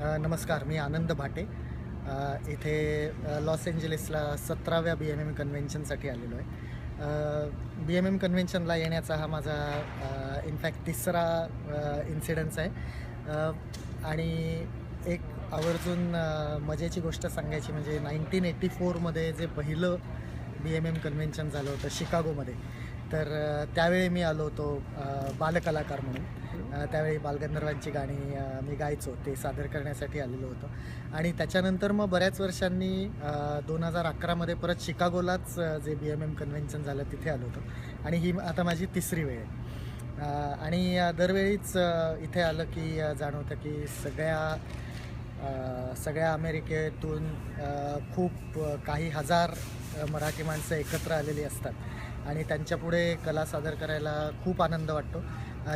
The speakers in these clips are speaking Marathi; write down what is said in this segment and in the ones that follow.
नमस्कार मी आनंद भाटे. इथे लॉस एंजलिसला सतराव्या बी एम एम कन्व्हेन्शनसाठी आलेलो आहे. बी एम एम कन्व्हेन्शनला येण्याचा हा माझा इनफॅक्ट तिसरा इन्सिडन्स आहे. आणि एक आवर्जून मजेची गोष्ट सांगायची म्हणजे नाईन्टीन एटी फोरमध्ये जे पहिलं बी एम एम कन्व्हेन्शन झालं होतं शिकागोमध्ये. तर त्यावेळी मी आलो होतो बालकलाकार म्हणून. त्यावेळी बालगंधर्वांची गाणी मी गायचो ते सादर करण्यासाठी आलेलो होतो. आणि त्याच्यानंतर मग बऱ्याच वर्षांनी दोन हजार अकरामध्ये परत शिकागोलाच जे बी एम एम कन्व्हेन्शन झालं तिथे आलो होतो. आणि ही आता माझी तिसरी वेळ आहे. आणि दरवेळीच इथे आलं की जाणवतं की सगळ्या सगळ्या अमेरिकेतून खूप काही हजार मराठी माणसं एकत्र आलेली असतात. आणि त्यांच्यापुढे कला सादर करायला खूप आनंद वाटतो.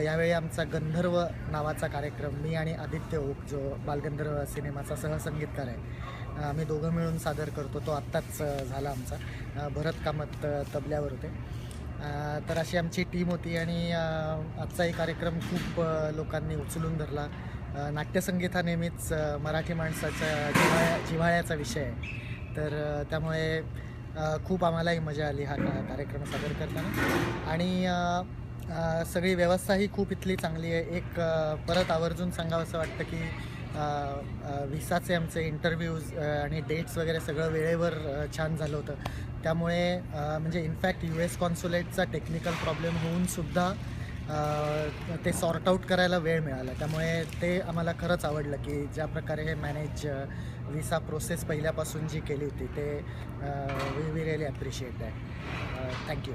यावेळी आमचा गंधर्व नावाचा कार्यक्रम मी आणि आदित्य ओक जो बालगंधर्व सिनेमाचा सहसंगीतकार आहे आम्ही दोघं मिळून सादर करतो तो आत्ताच झाला आमचा. भरत कामत तबल्यावर होते. तर अशी आमची टीम होती आणि आजचाही कार्यक्रम खूप लोकांनी उचलून धरला. नाट्यसंगीत हा नेहमीच मराठी माणसाच्या जिव्हाळ्या जिव्हाळ्याचा विषय आहे. तर त्यामुळे खूप आम्हालाही मजा आली हा कार्यक्रम सादर करताना. आणि सगळी व्यवस्थाही खूप इथली चांगली आहे. एक परत आवर्जून सांगावं असं वाटतं की विसाचे आमचे इंटरव्ह्यूज आणि डेट्स वगैरे सगळं वेळेवर छान झालं होतं. त्यामुळे म्हणजे इनफॅक्ट यू एस कॉन्सुलेटचा टेक्निकल प्रॉब्लेम होऊनसुद्धा ते सॉर्ट आऊट करायला वेळ मिळाला. त्यामुळे ते आम्हाला खरंच आवडलं की ज्या प्रकारे हे मॅनेज विसा प्रोसेस पहिल्यापासून जी केली होती ते we we really appreciate that thank you